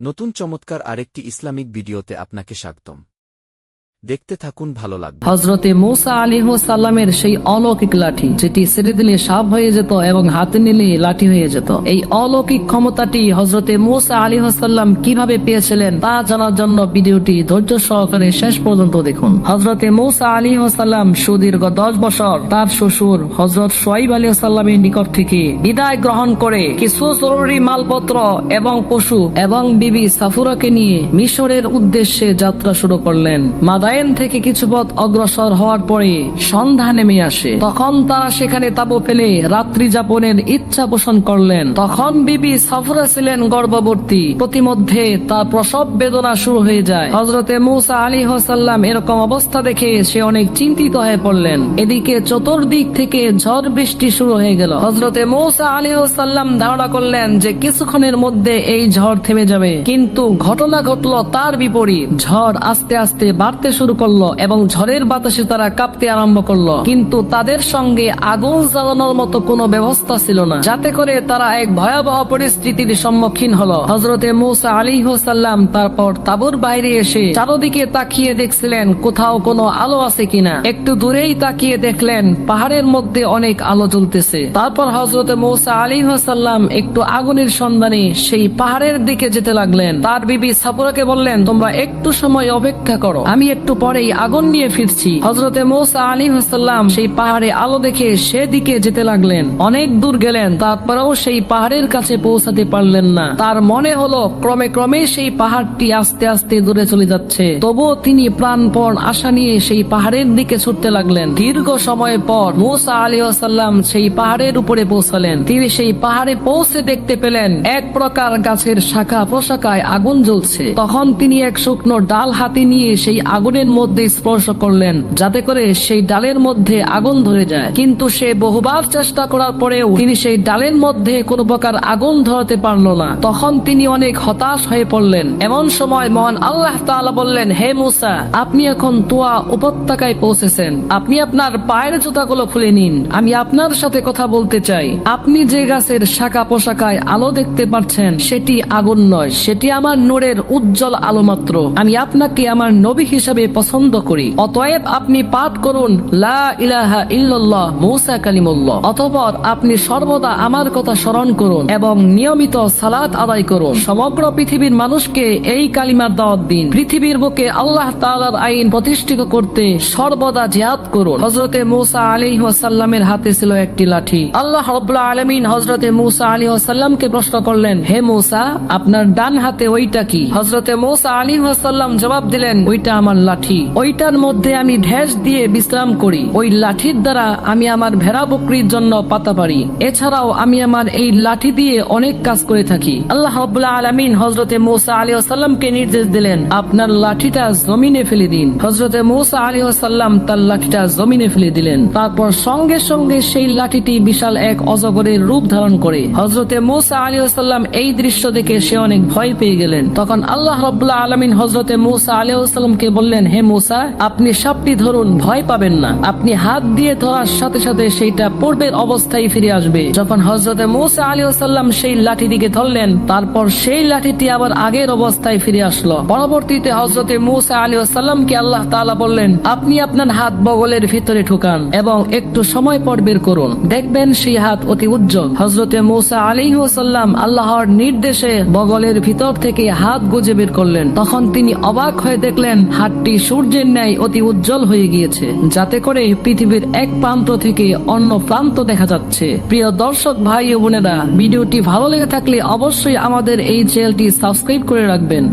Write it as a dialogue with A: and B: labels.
A: নতুন চমৎকার আরেকটি ইসলামিক ভিডিওতে আপনাকে স্বাগতম। দেখতে থাকুন, ভালো লাগবে।
B: হজরতে মৌসা আলী সাল্লামের সেই অলৌকিক লাঠি, যেটি ছেড়ে দিলে সাপ হয়ে যেত এবং হাতে নিলে লাঠি হয়ে যেত। এই অলৌকিক ক্ষমতাটি হজরতে মৌসা আলী সাল্লাম কীভাবে পেয়েছিলেন, তা জানার জন্য ভিডিওটি ধৈর্য সহকারে শেষ পর্যন্ত দেখুন। হজরতে মৌসা আলী সাল্লাম সুদীর্ঘ দশ বছর তার শ্বশুর হজরত সোয়াইব আলী সাল্লামের নিকট থেকে বিদায় গ্রহণ করে কিছু জরুরি মালপত্র এবং পশু এবং বিবি সাফুরাকে নিয়ে মিশরের উদ্দেশ্যে যাত্রা শুরু করলেন। মাদায়েন থেকে কিছু পথ অগ্রসর হওয়ার পরে সন্ধ্যা নেমে আসে। তখন তারা সেখানে তাবু ফেলে রাত্রি যাপনের ইচ্ছা পোষণ করলেন। তখন বিবি সাফুরা ছিলেন গর্ভবর্তী প্রতিমধ্যে তার প্রসব বেদনা শুরু হয়ে যায়। হজরতে মৌসা আলী হাসাল্লাম এরকম অবস্থা দেখে সে অনেক চিন্তিত হয়ে পড়লেন। এদিকে চতুর্দিক থেকে ঝড় বৃষ্টি শুরু হয়ে গেল। হজরতে মৌসা আলী সাল্লাম ধারণা করলেন যে কিছুক্ষণের মধ্যে এই ঝড় থেমে যাবে। কিন্তু ঘটনা ঘটলো তার বিপরীত। ঝড় আস্তে আস্তে বাড়তে শুরু করল এবং ঝড়ের বাতাসে তারা কাঁপতে আরম্ভ করল। কিন্তু তাদের সঙ্গে আগুন জ্বালানোর মতো কোনো ব্যবস্থা ছিল না। যাতে করে তারা এক ভয়াবহ পরিস্থিতির সম্মুখীন হলো। হজরতে মৌসা আলী সাল্লাম তারপর তাবুর বাইরে এসে চারদিকে তাকিয়ে দেখছিলেন, কোথাও কোনো আলো আছে কিনা। একটু দূরেই তাকিয়ে দেখলেন, পাহাড়ের মধ্যে অনেক আলো জ্বলতেছে। তারপর হজরতে মৌসা আলী সাল্লাম একটু আগুনের সন্ধানে সেই পাহাড়ের দিকে যেতে লাগলেন। তার বিবি সাপুরাকে বললেন, তোমরা একটু সময় অপেক্ষা করো। আমি একটু পরেই আগুন নিয়ে ফিরছি। হজরতে মৌসা আলী সাল্লাম সেই পাহাড়ে আলো দেখে সেদিকে যেতে লাগলেন। অনেক দূর গেলেন, তারপরেও সেই পাহাড়ের কাছে পৌঁছাতে পারলেন না। তার মনে হলো, ক্রমে ক্রমে সেই পাহাড়টি আস্তে আস্তে দূরে চলে যাচ্ছে। তবুও তিনি প্রাণপণ আশা নিয়ে সেই পাহাড়ের দিকে ছুটতে লাগলেন। দীর্ঘ সময় পর মোসা আলী সাল্লাম সেই পাহাড়ের উপরে পৌঁছালেন। তিনি সেই পাহাড়ে পৌঁছে দেখতে পেলেন, এক প্রকার গাছের শাখা প্রশাখায় আগুন জ্বলছে। তখন তিনি এক শুকনো ডাল হাতে নিয়ে সেই আগুনের মধ্যে স্পর্শ করলেন, যাতে করে সেই ডালের মধ্যে আগুন ধরে যায়। কিন্তু সে বহুবার চেষ্টা করার পরেও তিনি সেই ডালের মধ্যে কোনো প্রকার আগুন ধরাতে পারল না। তখন তিনি অনেক হতাশ হয়ে পড়লেন। এমন সময় মহান আল্লাহ তাআলা বললেন, হে মুসা, আপনি এখন তোয়া উপত্যকায় পৌঁছেছেন। আপনি আপনার পায়ের জুতাগুলো খুলে নিন। আমি আপনার সাথে কথা বলতে চাই। আপনি যে গাছের শাখা পোশাকায় আলো দেখতে পাচ্ছেন, সেটি আগুন নয়। সেটি আমার নূরের উজ্জ্বল আলো মাত্র। আমি আপনাকে আমার নবী হিসাবে পছন্দ করি। অতএব আপনি পাঠ করুন, লা ইলাহা ইল্লাল্লাহ, মৌসা কালিমুল্লাহ। অতঃপর আপনি সর্বদা আমার কথা স্মরণ করুন এবং নিয়মিত সালাত আদায় করুন। সমগ্র পৃথিবীর মানুষকে এই কালিমার দাওয়াত দিন। পৃথিবীর বুকে আল্লাহ তাআলার আইন প্রতিষ্ঠিত করতে সর্বদা জিহাদ করুন। হজরতে মুসা আলী ওয়াসাল্লামের হাতে ছিল একটি লাঠি। আল্লাহ রব্লা আলমিন হজরতে মুসা আলী ওয়াসাল্লামকে প্রশ্ন করলেন, হে মুসা, আপনার ডান হাতে ওইটা কি? হজরতে মুসা আলী ওয়াসাল্লাম জবাব দিলেন, ওইটা আমার লাঠি। ওইটার মধ্যে আমি ঢেস দিয়ে বিশ্রাম করি। ওই লাঠির দ্বারা আমি আমার ভেড়া বকরির জন্য পাতা পারি এছাড়াও আমি আমার এই লাঠি দিয়ে অনেক কাজ করে থাকি। আল্লাহ আলমিন হজরতে মুসা আলী ওয়াসাল্লামকে নির্দেশ দিলেন, আপনার লাঠিটা জমিনে ফেলে দিন। হজরতে মুসা আলী ওয়াসাল্লাম তার লাঠিটা জমিনে ফেলে দিলেন। তারপর সঙ্গে সঙ্গে সেই লাঠিটি বিশাল এক অজগরের রূপ ধারণ করে। হজরতে মুসা আলী ওয়াসাল্লাম এই দৃশ্য দেখে সে অনেক ভয় পেয়ে গেলেন। তখন আল্লাহ রব্লা আলমিন হজরতে মুসা আলী ওয়াসাল্লামকে বললেন হে মুসা, আপনি সাপটি ধরুন, ভয় পাবেন না। আপনি হাত দিয়ে ধরার সাথে সাথে সেইটা পূর্বের অবস্থায় ফিরে আসবে। যখন হজরতে মুসা আলী ওসাল্লাম সেই লাঠি দিকে ধরলেন, তারপর সেই লাঠিটি আবার আগের অবস্থায় ফিরে আসলো। পরবর্তীতে হজরতে মুসা আলী ওসাল্লামকে আল্লাহ তাআলা বললেন, আপনি আপনার হাত বগলের ভিতরে ঢুকান এবং একটু সময় পর বের করুন। দেখবেন সেই হাত অতি উজ্জ্বল। হজরতে মুসা আলী ওসাল্লাম আল্লাহর নির্দেশে বগলের ভিতর থেকে হাত গুজে বের করলেন। তখন তিনি অবাক হয়ে দেখলেন, হাতটি সূর্যের ন্যায় অতি উজ্জ্বল হয়ে গিয়েছে, যাতে করে পৃথিবীর এক প্রান্ত থেকে অন্য প্রান্ত দেখা যাচ্ছে। প্রিয় দর্শক, ভাই ও বোনেরা, ভিডিওটি ভালো লেগে থাকলে অবশ্যই আমাদের এই চ্যানেলটি সাবস্ক্রাইব করে রাখবেন।